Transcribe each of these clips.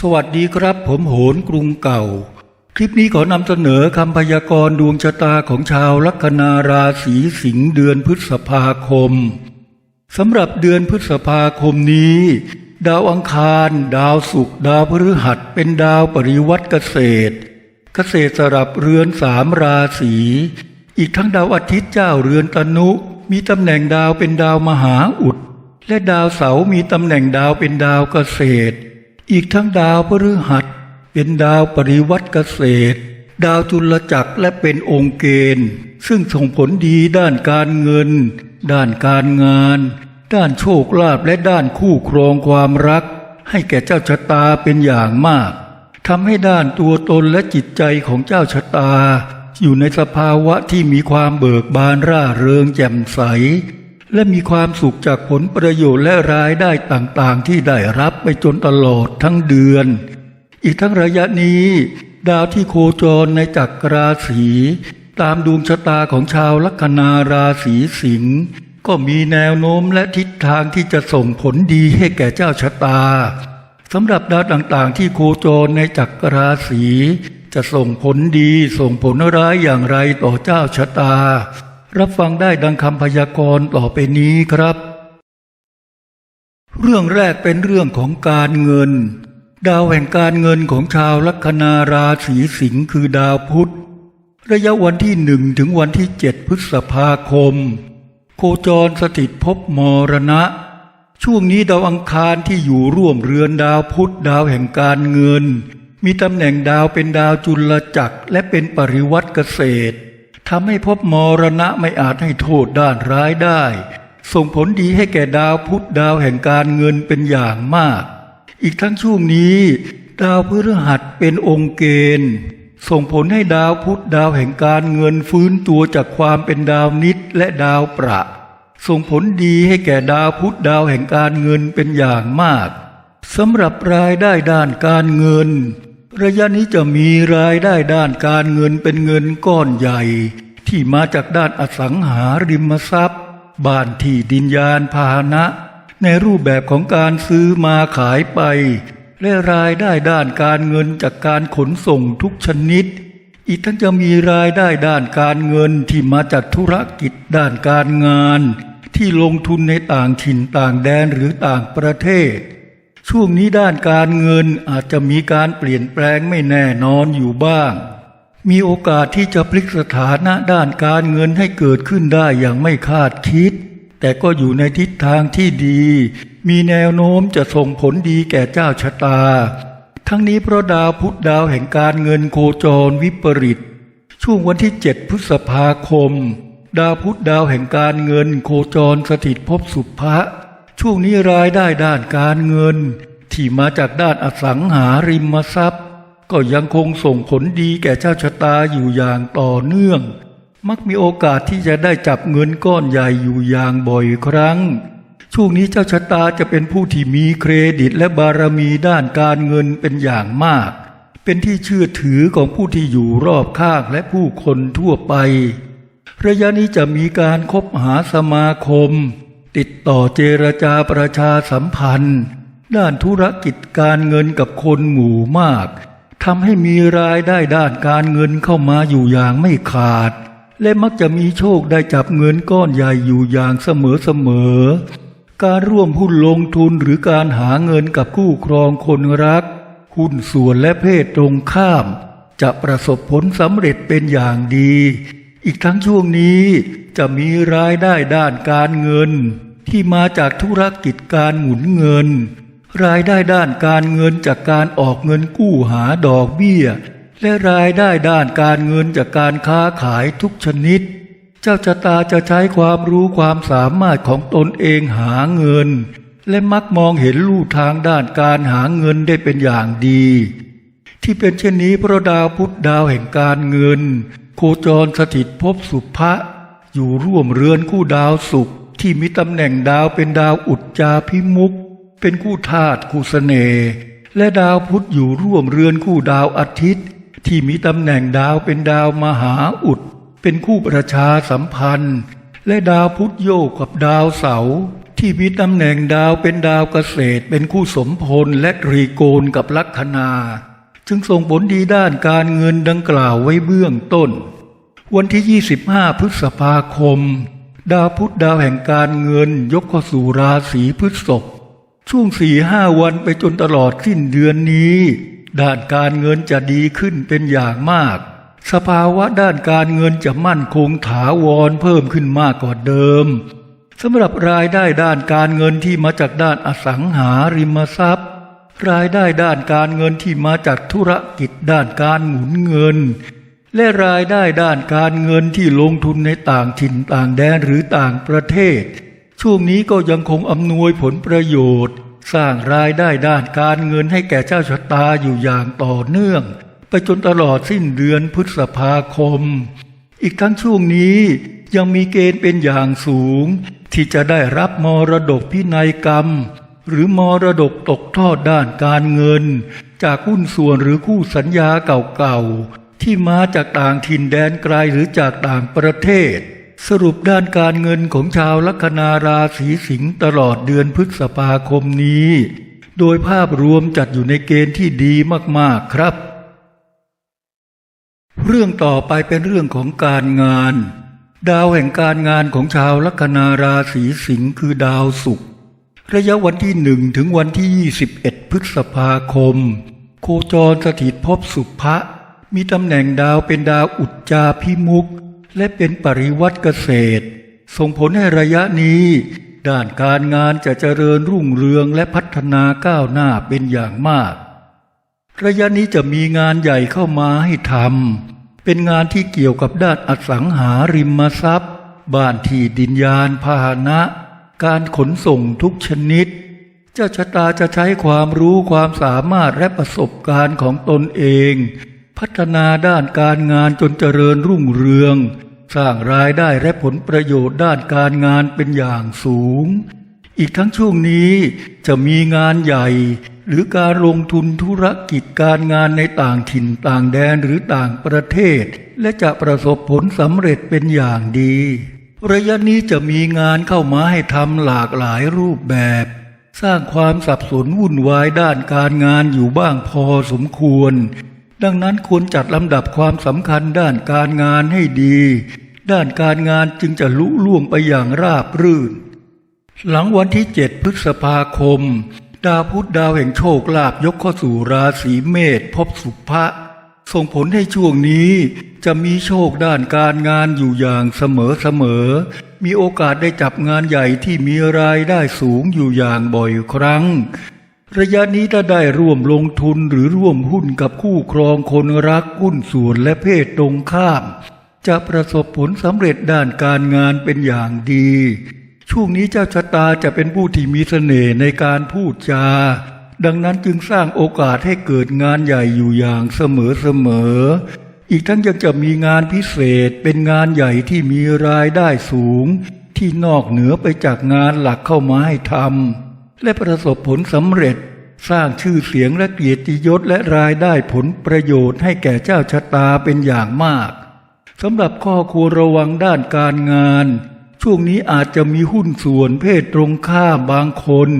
สวัสดีครับ ผมโหนกรุงเก่า คลิปนี้ขอนำเสนอคำพยากรณ์ดวงชะตาของชาวลัคนาราศีสิงห์เดือนพฤษภาคมสำหรับเดือนพฤษภาคมนี้ ดาวอังคาร ดาวศุกร์ดาวพฤหัสเป็นดาวปริวัติเกษตร เกษตรสลับเรือนสามราศีอีกทั้งดาวอาทิตย์เจ้าเรือนตนุ มีตำแหน่งดาวเป็นดาวมหาอุด และดาวเสาร์มีตำแหน่งดาวเป็นดาวเกษตร อีกทั้งดาวพฤหัส เป็นดาวปริวัติเกษตร ดาวจุลจักรและเป็นองค์เกณฑ์ ซึ่งส่งผลดีด้านการเงิน ด้านการงาน ด้านโชคลาภและด้านคู่ครองความรัก ให้แก่เจ้าชะตาเป็นอย่างมากทำให้ด้านตัวตนและจิตใจของเจ้าชะตา อยู่ในสภาวะที่มีความเบิกบานร่าเริงแจ่มใส และมีความสุขจากผลประโยชน์และรายได้ต่างๆ ที่ได้รับไปจนตลอดทั้งเดือน อีกทั้งระยะนี้ ดาวที่โคจรในจักรราศีตามดวงชะตาของชาวลัคนาราศีสิงห์ก็มีแนวโน้มและทิศทางที่จะส่งผลดีให้แก่เจ้าชะตาสำหรับดาวต่างๆ ที่โคจรในจักรราศีจะส่งผลดีส่งผลร้ายอย่างไรต่อเจ้าชะตา รับฟังได้ดังคำพยากรณ์ต่อไปนี้ครับ เรื่องแรกเป็นเรื่องของการเงิน ดาวแห่งการเงินของชาวลัคนาราศีสิงห์คือดาวพุธ ระยะวันที่หนึ่งถึงวันที่เจ็ดพฤษภาคม โคจรสถิตภพมรณะ ช่วงนี้ดาวอังคารที่อยู่ร่วมเรือนดาวพุธดาวแห่งการเงิน มีตำแหน่งดาวเป็นดาวจุลจักรและเป็นปริวัติเกษตร ทำให้ภพมรณะไม่อาจให้โทษด้านร้ายได้ ส่งผลดีให้แก่ดาวพุธดาวแห่งการเงินเป็นอย่างมาก อีกทั้งช่วงนี้ ดาวพฤหัสเป็นองค์เกณฑ์ ส่งผลให้ดาวพุธดาวแห่งการเงินฟื้นตัวจากความเป็นดาวนิดและดาวประ ส่งผลดีให้แก่ดาวพุธดาวแห่งการเงินเป็นอย่างมากสำหรับรายได้ด้านการเงิน ระยะนี้จะมีรายได้ด้านการเงินเป็นเงินก้อนใหญ่ ที่มาจากด้านอสังหาริมทรัพย์ บ้านที่ดินยานพาหนะ ในรูปแบบของการซื้อมาขายไป และรายได้ด้านการเงินจากการขนส่งทุกชนิด อีกทั้งจะมีรายได้ด้านการเงินที่มาจากธุรกิจด้านการงาน ที่ลงทุนในต่างถิ่นต่างแดนหรือต่างประเทศ ช่วงนี้ด้านการเงินอาจจะมีการเปลี่ยนแปลงไม่แน่นอนอยู่บ้าง มีโอกาสที่จะพลิกสถานะด้านการเงินให้เกิดขึ้นได้อย่างไม่คาดคิด แต่ก็อยู่ในทิศทางที่ดี มีแนวโน้มจะส่งผลดีแก่เจ้าชะตา ทั้งนี้เพราะดาวพุธดาวแห่งการเงินโคจรวิปริต ช่วงวันที่เจ็ดพฤษภาคม ดาวพุธดาวแห่งการเงินโคจรสถิตภพสุภะ ช่วงนี้รายได้ด้านการเงิน ที่มาจากด้านอสังหาริมทรัพย์ ก็ยังคงส่งผลดีแก่เจ้าชะตาอยู่อย่างต่อเนื่อง มักมีโอกาสที่จะได้จับเงินก้อนใหญ่อยู่อย่างบ่อยครั้ง ช่วงนี้เจ้าชะตาจะเป็นผู้ที่มีเครดิตและบารมีด้านการเงินเป็นอย่างมาก เป็นที่เชื่อถือของผู้ที่อยู่รอบข้างและผู้คนทั่วไประยะนี้จะมีการคบหาสมาคม ติดต่อเจรจาประชาสัมพันธ์ ด้านธุรกิจการเงินกับคนหมู่มากทำให้มีรายได้ด้านการเงินเข้ามาอยู่อย่างไม่ขาด และมักจะมีโชคได้จับเงินก้อนใหญ่อยู่อย่างเสมอๆการร่วมหุ้นลงทุนหรือการหาเงินกับคู่ครองคนรัก หุ้นส่วนและเพศตรงข้าม จะประสบผลสำเร็จเป็นอย่างดี อีกทั้งช่วงนี้จะมีรายได้ด้านการเงิน ที่มาจากธุรกิจการหมุนเงิน รายได้ด้านการเงินจากการออกเงินกู้หาดอกเบี้ย และรายได้ด้านการเงินจากการค้าขายทุกชนิด เจ้าชะตาจะใช้ความรู้ความสามารถของตนเองหาเงิน และมักมองเห็นลู่ทางด้านการหาเงินได้เป็นอย่างดี ที่เป็นเช่นนี้พระดาวพุธดาวแห่งการเงิน โคจรสถิตภพสุภะอยู่ร่วมเรือนคู่ดาวศุกร์ ที่มีตำแหน่งดาวเป็นดาวอุจจาพิมุก เป็นคู่ธาตุคู่เสน่ห์และดาวพุธอยู่ร่วมเรือนคู่ดาวอาทิตย์ ที่มีตำแหน่งดาวเป็นดาวมหาอุด เป็นคู่ประชาสัมพันธ์ และดาวพุธโยกกับดาวเสาร์ที่มีตำแหน่งดาวเป็นดาวเกษตร เป็นคู่สมพลและรีโกณกับลัคนา จึงส่งผลดีด้านการเงินดังกล่าวไว้เบื้องต้น วันที่ 25 พฤษภาคม ดาวพุธดาวแห่งการเงิน ยกเข้าสู่ราศีพฤษภช่วงสี่ห้าวันไปจนตลอดสิ้นเดือนนี้ ด้านการเงินจะดีขึ้นเป็นอย่างมาก สภาวะด้านการเงินจะมั่นคงถาวรเพิ่มขึ้นมากกว่าเดิมสำหรับรายได้ด้านการเงินที่มาจากด้านอสังหาริมทรัพย์ รายได้ด้านการเงินที่มาจากธุรกิจด้านการหมุนเงิน และรายได้ด้านการเงินที่ลงทุนในต่างถิ่นต่างแดนหรือต่างประเทศ ช่วงนี้ก็ยังคงอำนวยผลประโยชน์ สร้างรายได้ด้านการเงินให้แก่เจ้าชะตาอยู่อย่างต่อเนื่อง ไปจนตลอดสิ้นเดือนพฤษภาคม อีกทั้งช่วงนี้ยังมีเกณฑ์เป็นอย่างสูง ที่จะได้รับมรดกพินัยกรรม หรือมรดกตกทอดด้านการเงิน จากหุ้นส่วนหรือคู่สัญญาเก่าๆ ที่มาจากต่างถิ่นแดนไกลหรือจากต่างประเทศ สรุปด้านการเงินของชาวลัคนาราศีสิงห์ตลอดเดือนพฤษภาคมนี้ โดยภาพรวมจัดอยู่ในเกณฑ์ที่ดีมากๆครับ เรื่องต่อไปเป็นเรื่องของการงาน ดาวแห่งการงานของชาวลัคนาราศีสิงห์คือดาวศุกร์ระยะวันที่หนึ่งถึงวันที่ 21 พฤษภาคม โคจรสถิตภพสุภะ มีตำแหน่งดาวเป็นดาวอุจจาพิมุกและเป็นปริวัติเกษตร ส่งผลให้ระยะนี้ ด้านการงานจะเจริญรุ่งเรืองและพัฒนาก้าวหน้าเป็นอย่างมาก ระยะนี้จะมีงานใหญ่เข้ามาให้ทำเป็นงานที่เกี่ยวกับด้านอสังหาริมทรัพย์ บ้านที่ดินยานพาหนะ การขนส่งทุกชนิดเจ้าชะตาจะใช้ความรู้ความสามารถและประสบการณ์ของตนเอง พัฒนาด้านการงานจนเจริญรุ่งเรือง สร้างรายได้และผลประโยชน์ด้านการงานเป็นอย่างสูง อีกทั้งช่วงนี้จะมีงานใหญ่ หรือการลงทุนธุรกิจการงานในต่างถิ่นต่างแดนหรือต่างประเทศ และจะประสบผลสำเร็จเป็นอย่างดี ระยะนี้จะมีงานเข้ามาให้ทำหลากหลายรูปแบบสร้างความสับสนวุ่นวายด้านการงานอยู่บ้างพอสมควร ดังนั้นควรจัดลำดับความสำคัญด้านการงานให้ดี ด้านการงานจึงจะลุล่วงไปอย่างราบรื่น หลังวันที่เจ็ดพฤษภาคม ดาวพุธดาวแห่งโชคลาภยกเข้าสู่ราศีเมษพบสุภะส่งผลให้ช่วงนี้จะมีโชคด้านการงานอยู่อย่างเสมอเสมอ มีโอกาสได้จับงานใหญ่ที่มีรายได้สูงอยู่อย่างบ่อยครั้ง ระยะนี้ถ้าได้ร่วมลงทุนหรือร่วมหุ้นกับคู่ครองคนรักหุ้นส่วนและเพศตรงข้าม จะประสบผลสำเร็จด้านการงานเป็นอย่างดี ช่วงนี้เจ้าชะตาจะเป็นผู้ที่มีเสน่ห์ในการพูดจา ดังนั้นจึงสร้างโอกาสให้เกิดงานใหญ่อยู่อย่างเสมอเสมอ อีกทั้งยังจะมีงานพิเศษเป็นงานใหญ่ที่มีรายได้สูง ที่นอกเหนือไปจากงานหลักเข้ามาให้ทำ และประสบผลสำเร็จ สร้างชื่อเสียงและเกียรติยศและรายได้ผลประโยชน์ให้แก่เจ้าชะตาเป็นอย่างมากสำหรับข้อควรระวังด้านการงาน ช่วงนี้อาจจะมีหุ้นส่วนเพศตรงข้ามบางคน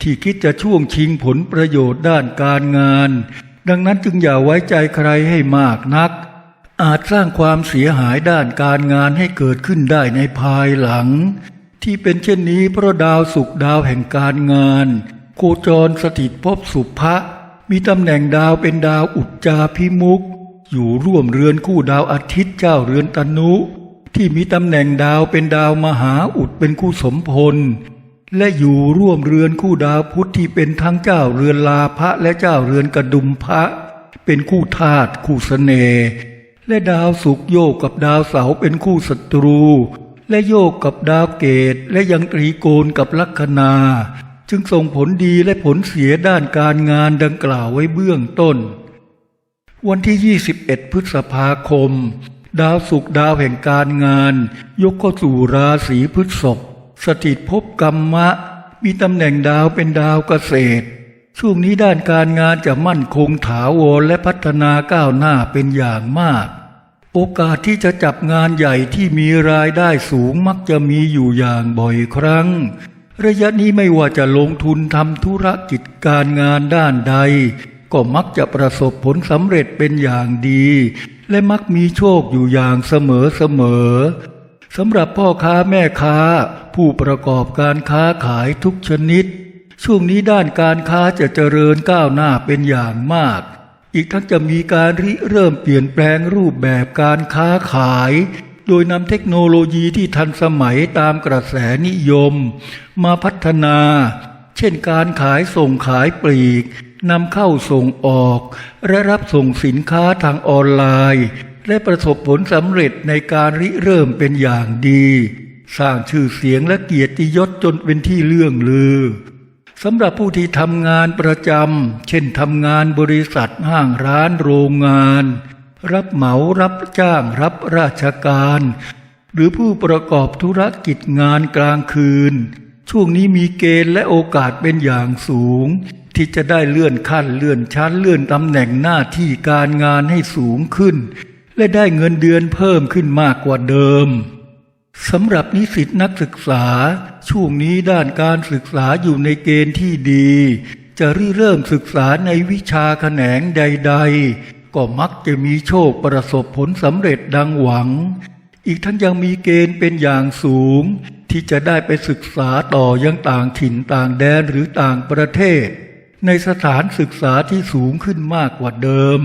ที่คิดจะช่วงชิงผลประโยชน์ด้านการงาน ดังนั้นจึงอย่าไว้ใจใครให้มากนัก อาจสร้างความเสียหายด้านการงานให้เกิดขึ้นได้ในภายหลัง ที่เป็นเช่นนี้เพราะดาวศุกร์ดาวแห่งการงาน โคจรสถิตภพสุภะมีตำแหน่งดาวเป็นดาวอุจจาพิมุก อยู่ร่วมเรือนคู่ดาวอาทิตย์เจ้าเรือนตนุ ที่มีตำแหน่งดาวเป็นดาวมหาอุดเป็นคู่สมพล และอยู่ร่วมเรือนคู่ดาวพุธที่เป็นทั้งเจ้าเรือนลาภะและเจ้าเรือนกระดุมพระ เป็นคู่ธาตุคู่เสน่ห์และดาวศุกโยกกับดาวเสาเป็นคู่ศัตรู และโยกกับดาวเกตและยังตรีโกณกับลัคนา จึงส่งผลดีและผลเสียด้านการงานดังกล่าวไว้เบื้องต้น วันที่ 21 พฤษภาคม ดาวศุกดาวแห่งการงาน ยกเข้าสู่ราศีพฤษภสถิตภพกรรมะ มีตำแหน่งดาวเป็นดาวเกษตร ช่วงนี้ด้านการงานจะมั่นคงถาวรและพัฒนาก้าวหน้าเป็นอย่างมาก โอกาสที่จะจับงานใหญ่ที่มีรายได้สูงมักจะมีอยู่อย่างบ่อยครั้ง ระยะนี้ไม่ว่าจะลงทุนทำธุรกิจการงานด้านใด ก็มักจะประสบผลสำเร็จเป็นอย่างดี และมักมีโชคอยู่อย่างเสมอเสมอสำหรับพ่อค้าแม่ค้า ผู้ประกอบการค้าขายทุกชนิด ช่วงนี้ด้านการค้าจะเจริญก้าวหน้าเป็นอย่างมาก อีกทั้งจะมีการริเริ่มเปลี่ยนแปลงรูปแบบการค้าขาย โดยนำเทคโนโลยีที่ทันสมัยตามกระแสนิยม มาพัฒนา เช่นการขายส่งขายปลีกนำเข้าส่งออก และรับส่งสินค้าทางออนไลน์ และประสบผลสำเร็จในการริเริ่มเป็นอย่างดี สร้างชื่อเสียงและเกียรติยศจนเป็นที่เลื่องลือ สำหรับผู้ที่ทำงานประจำ เช่นทำงานบริษัทห้างร้านโรงงาน รับเหมารับจ้างรับราชการ หรือผู้ประกอบธุรกิจงานกลางคืน ช่วงนี้มีเกณฑ์และโอกาสเป็นอย่างสูง ที่จะได้เลื่อนขั้นเลื่อนชั้นเลื่อนตำแหน่งหน้าที่การงานให้สูงขึ้น และได้เงินเดือนเพิ่มขึ้นมากกว่าเดิม สำหรับนิสิตนักศึกษา ช่วงนี้ด้านการศึกษาอยู่ในเกณฑ์ที่ดี จะริเริ่มศึกษาในวิชาแขนงใด ๆ ก็มักจะมีโชคประสบผลสำเร็จดังหวัง อีกทั้งยังมีเกณฑ์เป็นอย่างสูง ที่จะได้ไปศึกษาต่อยังต่างถิ่นต่างแดนหรือต่างประเทศ ในสถานศึกษาที่สูงขึ้นมากกว่าเดิม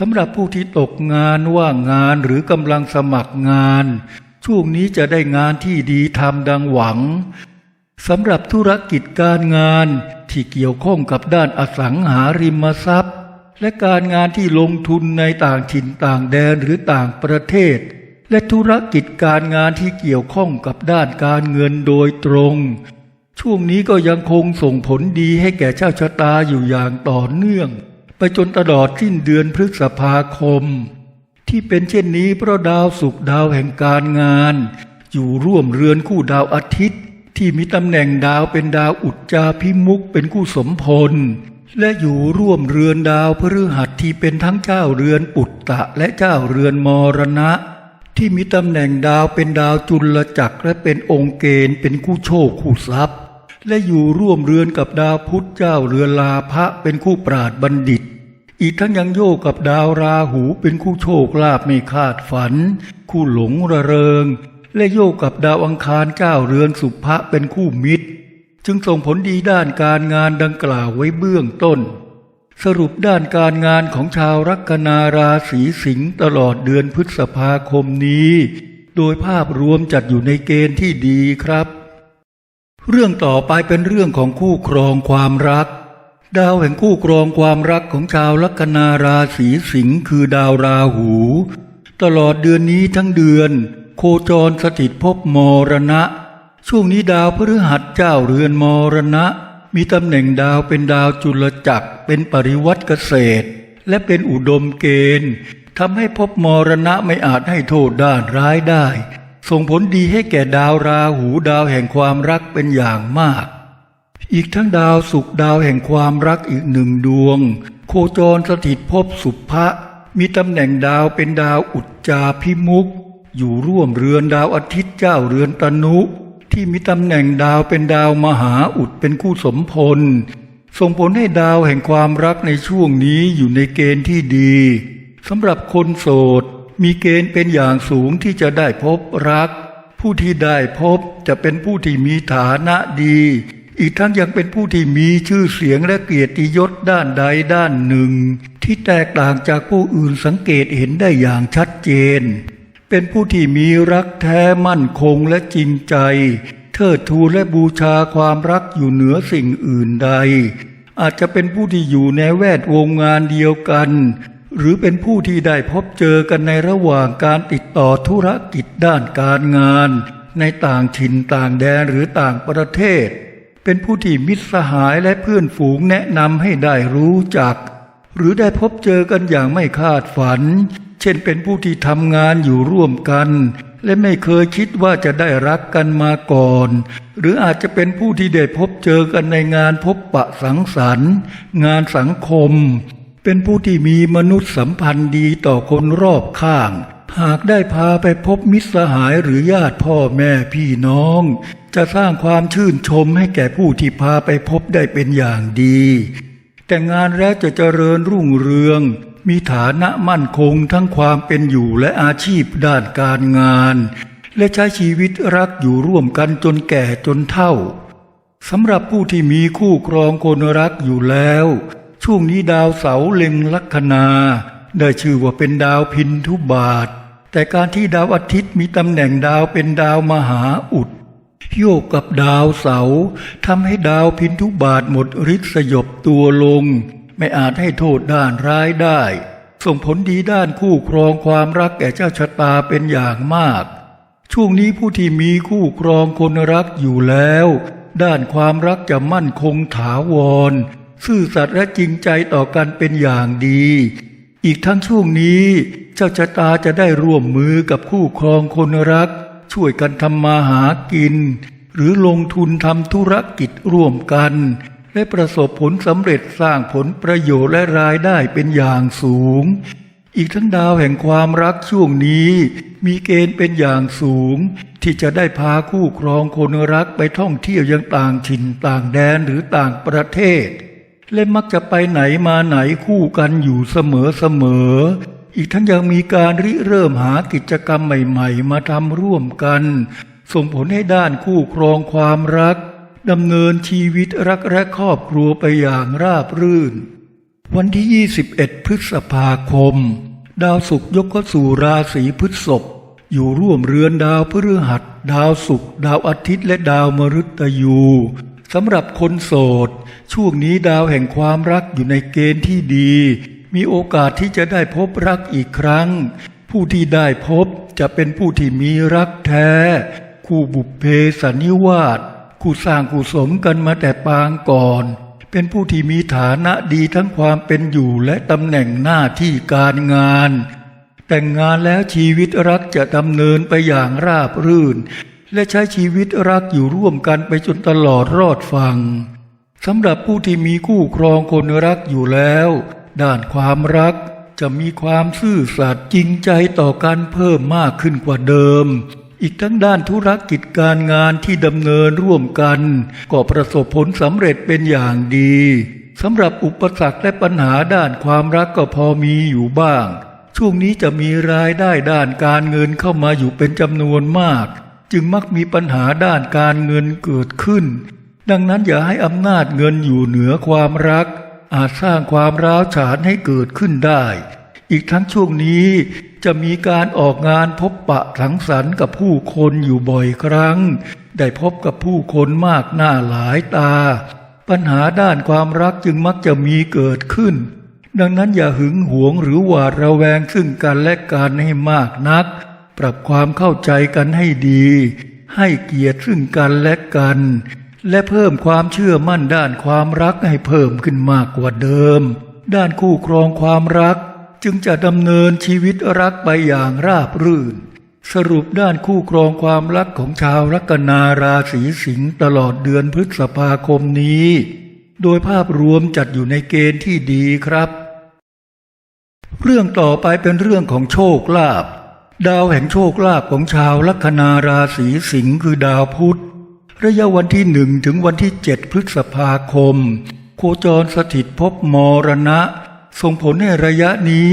สำหรับผู้ที่ตกงานว่างงานหรือกำลังสมัครงาน ช่วงนี้จะได้งานที่ดีทำดังหวังสำหรับธุรกิจการงานที่เกี่ยวข้องกับด้านอสังหาริมทรัพย์ และการงานที่ลงทุนในต่างถิ่นต่างแดนหรือต่างประเทศ และธุรกิจการงานที่เกี่ยวข้องกับด้านการเงินโดยตรง ช่วงนี้ก็ยังคงส่งผลดีให้แก่เจ้าชะตาอยู่อย่างต่อเนื่อง ไปจนตลอดสิ้นเดือนพฤษภาคม ที่เป็นเช่นนี้เพราะดาวศุกดาวแห่งการงาน อยู่ร่วมเรือนคู่ดาวอาทิตย์ ที่มีตำแหน่งดาวเป็นดาวอุจจาพิมุกเป็นคู่สมพล และอยู่ร่วมเรือนดาวพฤหัสที่เป็นทั้งเจ้าเรือนปุตตะและเจ้าเรือนมรณะ ที่มีตำแหน่งดาวเป็นดาวจุลจักรและเป็นองค์เกณฑ์เป็นคู่โชคคู่ทรัพย์ และอยู่ร่วมเรือนกับดาวพุธเจ้าเรือนลาภะเป็นคู่ปราดบัณฑิต อีกทั้งยังโยกกับดาวราหูเป็นคู่โชคลาภไม่คาดฝัน คู่หลงระเริง และโยกกับดาวอังคารเจ้าเรือนสุภะเป็นคู่มิตร จึงส่งผลดีด้านการงานดังกล่าวไว้เบื้องต้น สรุปด้านการงานของชาวลัคนาราศีสิงห์ตลอดเดือนพฤษภาคมนี้ โดยภาพรวมจัดอยู่ในเกณฑ์ที่ดีครับ เรื่องต่อไปเป็นเรื่องของคู่ครองความรัก ดาวแห่งคู่ครองความรักของชาวลัคนาราศีสิงห์คือดาวราหู ตลอดเดือนนี้ทั้งเดือน โคจรสถิตภพมรณะ ช่วงนี้ดาวพฤหัสเจ้าเรือนมรณะ มีตำแหน่งดาวเป็นดาวจุลจักรเป็นปริวัติเกษตร และเป็นอุดมเกณฑ์ทำให้ภพมรณะไม่อาจให้โทษด้านร้ายได้ ส่งผลดีให้แก่ดาวราหูดาวแห่งความรักเป็นอย่างมาก อีกทั้งดาวศุกร์ดาวแห่งความรักอีกหนึ่งดวง โคจรสถิตภพสุภะมีตำแหน่งดาวเป็นดาวอุจจาพิมุก อยู่ร่วมเรือนดาวอาทิตย์เจ้าเรือนตนุที่มีตำแหน่งดาวเป็นดาวมหาอุดเป็นคู่สมพล ส่งผลให้ดาวแห่งความรักในช่วงนี้อยู่ในเกณฑ์ที่ดีสำหรับคนโสด มีเกณฑ์เป็นอย่างสูงที่จะได้พบรัก ผู้ที่ได้พบจะเป็นผู้ที่มีฐานะดี อีกทั้งยังเป็นผู้ที่มีชื่อเสียงและเกียรติยศด้านใดด้านหนึ่ง ที่แตกต่างจากผู้อื่นสังเกตเห็นได้อย่างชัดเจน เป็นผู้ที่มีรักแท้มั่นคงและจริงใจ เทิดทูนและบูชาความรักอยู่เหนือสิ่งอื่นใด อาจจะเป็นผู้ที่อยู่ในแวดวงงานเดียวกัน หรือเป็นผู้ที่ได้พบเจอกันในระหว่างการติดต่อธุรกิจด้านการงาน ในต่างถิ่นต่างแดนหรือต่างประเทศ เป็นผู้ที่มิตรสหายและเพื่อนฝูงแนะนำให้ได้รู้จัก หรือได้พบเจอกันอย่างไม่คาดฝัน เช่นเป็นผู้ที่ทำงานอยู่ร่วมกัน และไม่เคยคิดว่าจะได้รักกันมาก่อน หรืออาจจะเป็นผู้ที่ได้พบเจอกันในงานพบปะสังสรรค์ งานสังคม เป็นผู้ที่มีมนุษยสัมพันธ์ดีต่อคนรอบข้าง หากได้พาไปพบมิตรสหายหรือญาติพ่อแม่พี่น้อง จะสร้างความชื่นชมให้แก่ผู้ที่พาไปพบได้เป็นอย่างดี แต่งานแล้วจะเจริญรุ่งเรือง มีฐานะมั่นคงทั้งความเป็นอยู่และอาชีพด้านการงาน และใช้ชีวิตรักอยู่ร่วมกันจนแก่จนเฒ่าสำหรับผู้ที่มีคู่ครองคนรักอยู่แล้ว ช่วงนี้ดาวเสาเล็งลัคนา ได้ชื่อว่าเป็นดาวพินทุบาท แต่การที่ดาวอาทิตย์มีตำแหน่งดาวเป็นดาวมหาอุด โยกกับดาวเสาร์ทำให้ดาวพินทุบาทหมดฤทธิ์สยบตัวลง ไม่อาจให้โทษด้านร้ายได้ ส่งผลดีด้านคู่ครองความรักแก่เจ้าชะตาเป็นอย่างมาก ช่วงนี้ผู้ที่มีคู่ครองคนรักอยู่แล้ว ด้านความรักจะมั่นคงถาวร ซื่อสัตย์และจริงใจต่อกันเป็นอย่างดี อีกทั้งช่วงนี้ เจ้าชะตาจะได้ร่วมมือกับคู่ครองคนรัก ช่วยกันทำมาหากิน หรือลงทุนทำธุรกิจร่วมกัน และประสบผลสำเร็จสร้างผลประโยชน์และรายได้เป็นอย่างสูง อีกทั้งดาวแห่งความรักช่วงนี้ มีเกณฑ์เป็นอย่างสูง ที่จะได้พาคู่ครองคนรักไปท่องเที่ยวยังต่างถิ่นต่างแดนหรือต่างประเทศและมักจะไปไหนมาไหนคู่กันอยู่เสมอเสมอ อีกทั้งยังมีการริเริ่มหากิจกรรมใหม่ ๆ มาทำร่วมกัน ส่งผลให้ด้านคู่ครองความรักดำเนินชีวิตรักและครอบครัวไปอย่างราบรื่น วันที่ 21 พฤษภาคม ดาวศุกร์ยกเข้าสู่ราศีพฤษภอยู่ร่วมเรือนดาวพฤหัส ดาวศุกร์ดาวอาทิตย์และดาวมฤตยูสำหรับคนโสด ช่วงนี้ดาวแห่งความรักอยู่ในเกณฑ์ที่ดี มีโอกาสที่จะได้พบรักอีกครั้ง ผู้ที่ได้พบจะเป็นผู้ที่มีรักแท้ คู่บุพเพสันนิวาสคู่สร้างคู่สมกันมาแต่ปางก่อน เป็นผู้ที่มีฐานะดีทั้งความเป็นอยู่และตำแหน่งหน้าที่การงาน แต่งงานแล้วชีวิตรักจะดำเนินไปอย่างราบรื่น และใช้ชีวิตรักอยู่ร่วมกันไปจนตลอดรอดฟังสำหรับผู้ที่มีคู่ครองคนรักอยู่แล้ว ด้านความรักจะมีความซื่อสัตย์จริงใจต่อกันเพิ่มมากขึ้นกว่าเดิม อีกทั้งด้านธุรกิจการงานที่ดำเนินร่วมกัน ก็ประสบผลสำเร็จเป็นอย่างดีสำหรับอุปสรรคและปัญหาด้านความรักก็พอมีอยู่บ้าง ช่วงนี้จะมีรายได้ด้านการเงินเข้ามาอยู่เป็นจำนวนมาก จึงมักมีปัญหาด้านการเงินเกิดขึ้น ดังนั้นอย่าให้อำนาจเงินอยู่เหนือความรัก อาจสร้างความร้าวฉานให้เกิดขึ้นได้ อีกทั้งช่วงนี้จะมีการออกงานพบปะสังสรรค์กับผู้คนอยู่บ่อยครั้ง ได้พบกับผู้คนมากหน้าหลายตา ปัญหาด้านความรักจึงมักจะมีเกิดขึ้น ดังนั้นอย่าหึงหวงหรือหวาดระแวงซึ่งกันและกันให้มากนัก ปรับความเข้าใจกันให้ดี ให้เกียรติซึ่งกันและกัน และเพิ่มความเชื่อมั่นด้านความรักให้เพิ่มขึ้นมากกว่าเดิม ด้านคู่ครองความรัก จึงจะดำเนินชีวิตรักไปอย่างราบรื่น สรุปด้านคู่ครองความรักของชาวลัคนาราศีสิงห์ตลอดเดือนพฤษภาคมนี้ โดยภาพรวมจัดอยู่ในเกณฑ์ที่ดีครับ เรื่องต่อไปเป็นเรื่องของโชคลาภดาวแห่งโชคลาภของชาวลัคนาราศีสิงห์คือดาวพุธ ระยะวันที่หนึ่งถึงวันที่เจ็ดพฤษภาคม โคจรสถิตภพมรณะ ส่งผลให้ระยะนี้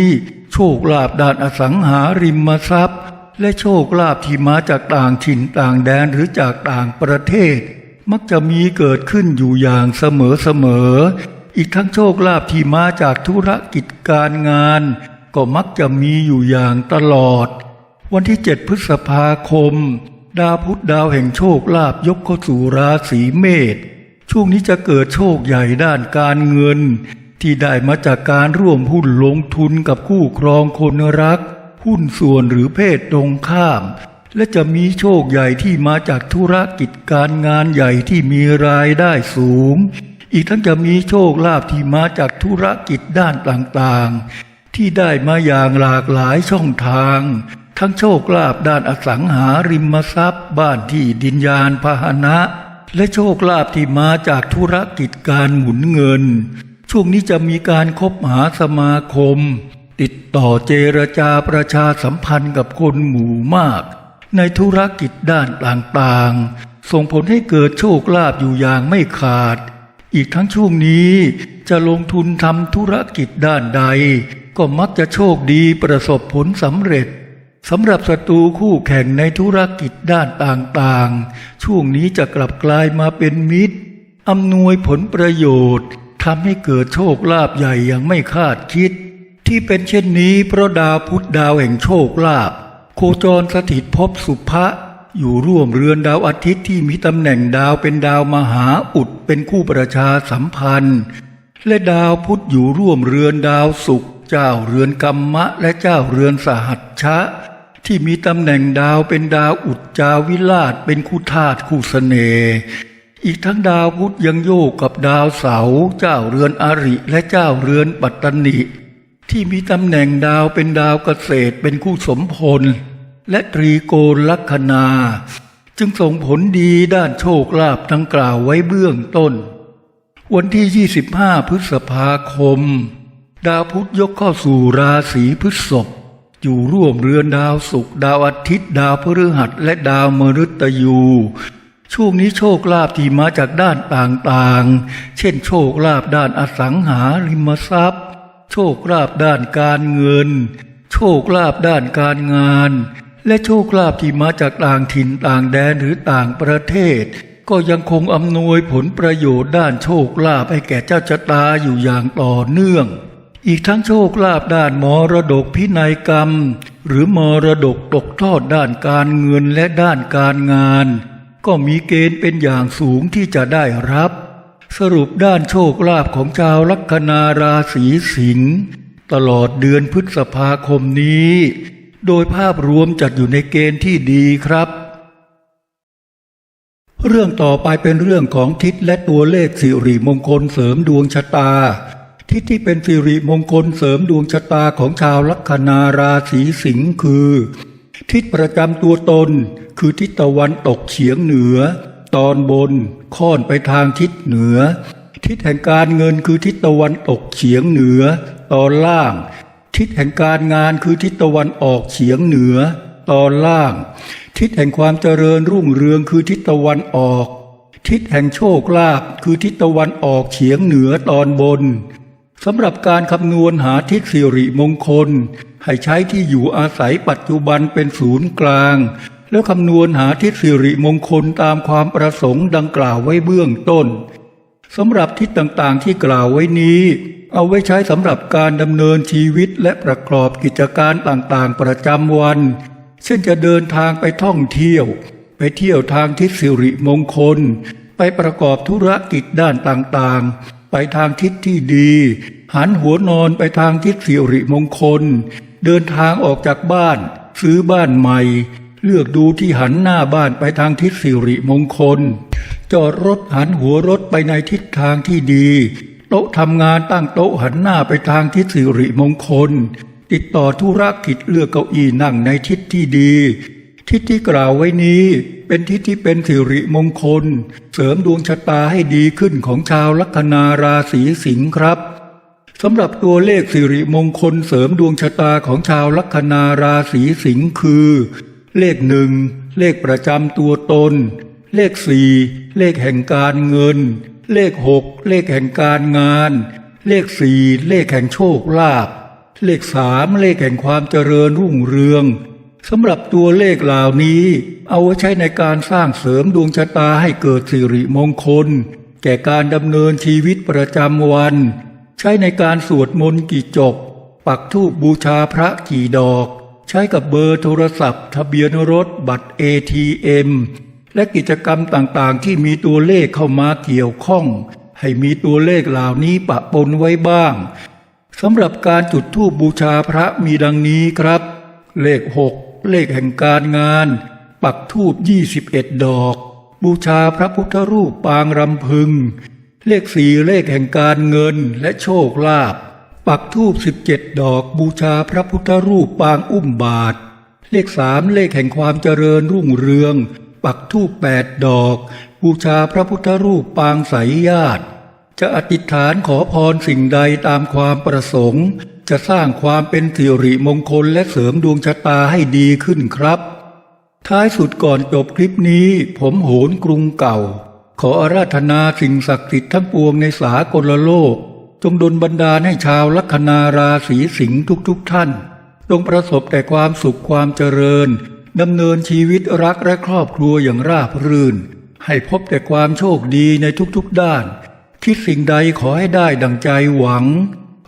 โชคลาภด้านอสังหาริมทรัพย์ และโชคลาภที่มาจากต่างถิ่นต่างแดนหรือจากต่างประเทศ มักจะมีเกิดขึ้นอยู่อย่างเสมอเสมอๆอีกทั้งโชคลาภที่มาจากธุรกิจการงาน ก็มักจะมีอยู่อย่างตลอด วันที่ 7 พฤษภาคม ดาวพุธดาวแห่งโชคลาภยกเข้าสู่ราศีเมษช่วงนี้จะเกิดโชคใหญ่ด้านการเงิน ที่ได้มาจากการร่วมหุ้นลงทุนกับคู่ครองคนรัก หุ้นส่วนหรือเพศตรงข้าม และจะมีโชคใหญ่ที่มาจากธุรกิจการงานใหญ่ที่มีรายได้สูง อีกทั้งจะมีโชคลาภที่มาจากธุรกิจด้านต่างๆ ที่ได้มาอย่างหลากหลายช่องทาง ทั้งโชคลาภด้านอสังหาริมทรัพย์ บ้านที่ดินยานพาหนะ และโชคลาภที่มาจากธุรกิจการหมุนเงิน ช่วงนี้จะมีการคบหาสมาคมติติดต่อเจรจาประชาสัมพันธ์กับคนหมู่มาก ในธุรกิจด้านต่างๆ ส่งผลให้เกิดโชคลาภอยู่อย่างไม่ขาด อีกทั้งช่วงนี้จะลงทุนทำธุรกิจด้านใด ก็มักจะโชคดีประสบผลสำเร็จ สำหรับศัตรูคู่แข่งในธุรกิจด้านต่างๆ ช่วงนี้จะกลับกลายมาเป็นมิตรอำนวยผลประโยชน์ทำให้เกิดโชคลาภใหญ่อย่างไม่คาดคิด ที่เป็นเช่นนี้เพราะดาวพุธดาวแห่งโชคลาภโคจรสถิตภพสุภะอยู่ร่วมเรือนดาวอาทิตย์ที่มีตำแหน่งดาวเป็นดาวมหาอุดเป็นคู่ประชาสัมพันธ์ และดาวพุธอยู่ร่วมเรือนดาวศุกร์เจ้าเรือนกรรมะและเจ้าเรือนสหัชชะ ที่มีตำแหน่งดาวเป็นดาวอุจจาวิราชเป็นคู่ธาตุคู่เสน่ห์อีกทั้งดาวพุธยังโยกกับดาวเสาเจ้าเรือนอริและเจ้าเรือนปัตตนิที่มีตำแหน่งดาวเป็นดาวเกษตรเป็นคู่สมพล และตรีโกณลัคนา จึงส่งผลดีด้านโชคลาภดังกล่าวไว้เบื้องต้น วันที่ 25 พฤษภาคม ดาวพุธยกเข้าสู่ราศีพฤษภ อยู่ร่วมเรือนดาวศุกร์ดาวอาทิตย์ ดาวพฤหัสและดาวมฤตยู ช่วงนี้โชคลาภที่มาจากด้านต่างๆ เช่นโชคลาภด้านอสังหาริมทรัพย์ โชคลาภด้านการเงิน โชคลาภด้านการงาน และโชคลาภที่มาจากต่างถิ่นต่างแดนหรือต่างประเทศ ก็ยังคงอำนวยผลประโยชน์ด้านโชคลาภให้แก่เจ้าชะตาอยู่อย่างต่อเนื่อง อีกทั้งโชคลาภด้านมรดกพินัยกรรม หรือมรดกตกทอดด้านการเงินและด้านการงาน ก็มีเกณฑ์เป็นอย่างสูงที่จะได้รับ สรุปด้านโชคลาภของชาวลัคนาราศีสิงห์ตลอดเดือนพฤษภาคมนี้ โดยภาพรวมจัดอยู่ในเกณฑ์ที่ดีครับ เรื่องต่อไปเป็นเรื่องของทิศและตัวเลขสิริมงคลเสริมดวงชะตา ทิศที่เป็นสิริมงคลเสริมดวงชะตาของชาวลัคนาราศีสิงห์คือ ทิศประจำตัวตน คือทิศตะวันตกเฉียงเหนือ ตอนบนค่อนไปทางทิศเหนือ ทิศแห่งการเงินคือทิศตะวันตกเฉียงเหนือ ตอนล่าง ทิศแห่งการงานคือทิศตะวันออกเฉียงเหนือ ตอนล่าง ทิศแห่งความเจริญรุ่งเรืองคือทิศตะวันออก ทิศแห่งโชคลาภคือทิศตะวันออกเฉียงเหนือตอนบน สำหรับการคำนวณหาทิศสิริมงคล ให้ใช้ที่อยู่อาศัยปัจจุบันเป็นศูนย์กลาง แล้วคำนวณหาทิศสิริมงคลตามความประสงค์ดังกล่าวไว้เบื้องต้นสำหรับทิศต่างๆที่กล่าวไว้นี้ เอาไว้ใช้สำหรับการดำเนินชีวิตและประกอบกิจการต่างๆประจำวัน เช่นจะเดินทางไปท่องเที่ยว ไปเที่ยวทางทิศสิริมงคล ไปประกอบธุรกิจด้านต่างๆ ไปทางทิศที่ดี หันหัวนอนไปทางทิศสิริมงคล เดินทางออกจากบ้าน ซื้อบ้านใหม่ เลือกดูที่หันหน้าบ้านไปทางทิศสิริมงคล จอดรถหันหัวรถไปในทิศทางที่ดี โต๊ะทำงานตั้งโต๊ะหันหน้าไปทางทิศสิริมงคล ติดต่อธุรกิจเลือกเก้าอี้นั่งในทิศที่ดี ทิศที่กล่าวไว้นี้เป็นทิศที่เป็นสิริมงคล เสริมดวงชะตาให้ดีขึ้นของชาวลัคนาราศีสิงห์ครับสำหรับตัวเลขสิริมงคลเสริมดวงชะตาของชาวลัคนาราศีสิงห์คือ เลขหนึ่งเลขประจำตัวตน เลขสี่เลขแห่งการเงิน เลขหกเลขแห่งการงาน เลขสี่เลขแห่งโชคลาภเลขสามเลขแห่งความเจริญรุ่งเรือง สำหรับตัวเลขเหล่านี้ เอาไว้ใช้ในการสร้างเสริมดวงชะตาให้เกิดสิริมงคล แก่การดำเนินชีวิตประจำวัน ใช้ในการสวดมนต์กี่จบ ปักธูปบูชาพระกี่ดอก ใช้กับเบอร์โทรศัพท์ ทะเบียนรถบัตร ATM และกิจกรรมต่างๆ ที่มีตัวเลขเข้ามาเกี่ยวข้อง ให้มีตัวเลขเหล่านี้ปะปนไว้บ้างสำหรับการจุดธูปบูชาพระมีดังนี้ครับ เลขหก เลขแห่งการงาน ปักธูปยี่สิบเอ็ดดอก บูชาพระพุทธรูปปางรำพึง เลขสี่เลขแห่งการเงินและโชคลาภปักธูปสิบเจ็ดดอกบูชาพระพุทธรูปปางอุ้มบาท เลขสามเลขแห่งความเจริญรุ่งเรือง ปักธูปแปดดอก บูชาพระพุทธรูปปางใสญาติ จะอธิษฐานขอพรสิ่งใดตามความประสงค์ จะสร้างความเป็นสิริมงคลและเสริมดวงชะตาให้ดีขึ้นครับ ท้ายสุดก่อนจบคลิปนี้ ผมโหนกรุงเก่า ขออาราธนาสิ่งศักดิ์สิทธิ์ทั้งปวงในสากลโลก จงดลบันดาลให้ชาวลัคนาราศีสิงห์ทุกๆทท่าน จงประสบแต่ความสุขความเจริญดำเนินชีวิตรักและครอบครัวอย่างราบรื่น ให้พบแต่ความโชคดีในทุกๆด้านคิดสิ่งใดขอให้ได้ดังใจหวัง